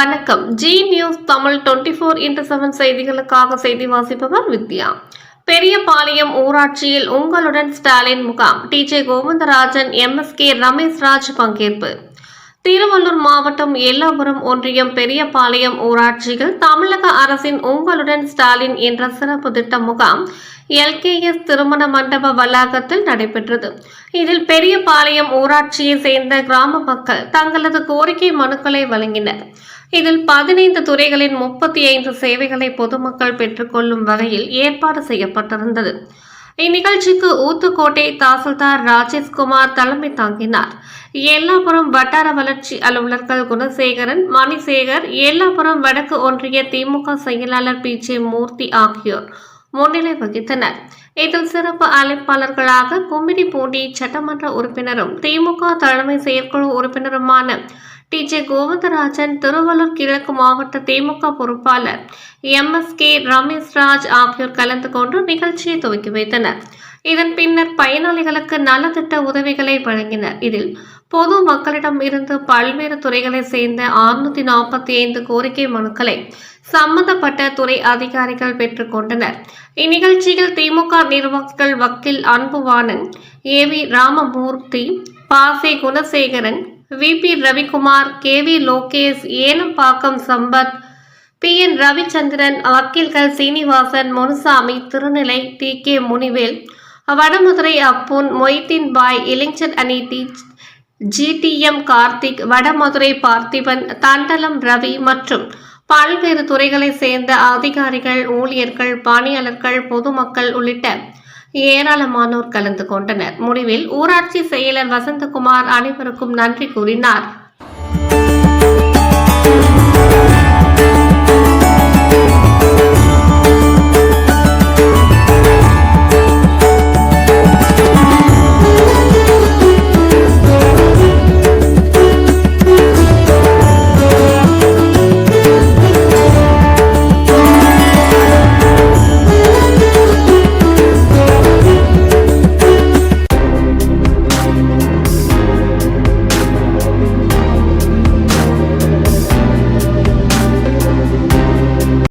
வணக்கம். Zee news Tamil twenty four into seven செய்திகளுக்காக செய்தி வாசிப்பவர் வித்யா. பெரியபாளையம் ஊராட்சியில் உங்களுடன் ஸ்டாலின் முகாம். டிஜே கோவிந்தராஜன் எம்எஸ்கே ரமேஷ் ராஜ் பங்கேற்பு. திருவள்ளூர் மாவட்டம் எல்லாபுரம் ஒன்றியம் பெரியபாளையம் ஊராட்சியில் தமிழக அரசின் உங்களுடன் ஸ்டாலின் என்ற சிறப்பு திட்ட முகாம் எல்கேஎஸ் திருமண மண்டப வளாகத்தில் நடைபெற்றது. இதில் பெரியபாளையம் ஊராட்சியை சேர்ந்த கிராம மக்கள் தங்களது கோரிக்கை மனுக்களை வழங்கினர். இதில் பதினைந்து துறைகளின் முப்பத்தி ஐந்து சேவைகளை பொதுமக்கள் பெற்றுக்கொள்ளும் வகையில் ஏற்பாடு செய்யப்பட்டிருந்தது. இந்நிகழ்ச்சிக்கு ஊத்துக்கோட்டை தாசில்தார் ராஜேஷ்குமார் தலைமை தாங்கினார். எல்லாபுரம் வட்டார வளர்ச்சி அலுவலர்கள் குணசேகரன் மணிசேகர் எல்லாபுரம் வடக்கு ஒன்றிய திமுக செயலாளர் பி ஜே மூர்த்தி ஆகியோர் முன்னிலை வகித்தனர். இதில் சிறப்பு அழைப்பாளர்களாக கும்மிடிப்பூண்டி சட்டமன்ற உறுப்பினரும் திமுக தலைமை செயற்குழு உறுப்பினருமான டி ஜே கோவிந்தராஜன் திருவள்ளூர் கிழக்கு மாவட்ட திமுக பொறுப்பாளர் M S K Ramesh Raj ஆகியோர் கலந்து கொண்டு நிகழ்ச்சியை துவக்கி வைத்தனர். இதன் பின்னர் பயனாளிகளுக்கு நலத்திட்ட உதவிகளை வழங்கினர். இதில் பொது மக்களிடம் இருந்து பல்வேறு துறைகளை சேர்ந்த அறுநூத்தி நாற்பத்தி ஐந்து கோரிக்கை மனுக்களை சம்பந்தப்பட்ட துறை அதிகாரிகள் பெற்றுக்கொண்டனர் இந்நிகழ்ச்சியில் திமுக நிர்வாகிகள் வக்கீல் Anbuvanan A V Ramamoorthy பாசே Gunasekaran V P Ravikumar K V Lokesh Enambakkam Sampath P N Ravichandran வக்கீல்கள் சீனிவாசன் முனுசாமி திருநிலை டி கே முனிவேல் வடமதுரை அப்புன் மொய்தீன் பாய் இளைஞர் அணி டி ஜிடிஎம் கார்த்திக் வடமதுரை பார்த்திபன் தண்டலம் ரவி மற்றும் பல்வேறு துறைகளைச் சேர்ந்த அதிகாரிகள் ஊழியர்கள் பணியாளர்கள் பொதுமக்கள் உள்ளிட்ட ஏராளமானோர் கலந்து கொண்டனர். முடிவில் ஊராட்சி செயலர் வசந்தகுமார் அனைவருக்கும் நன்றி கூறினார்.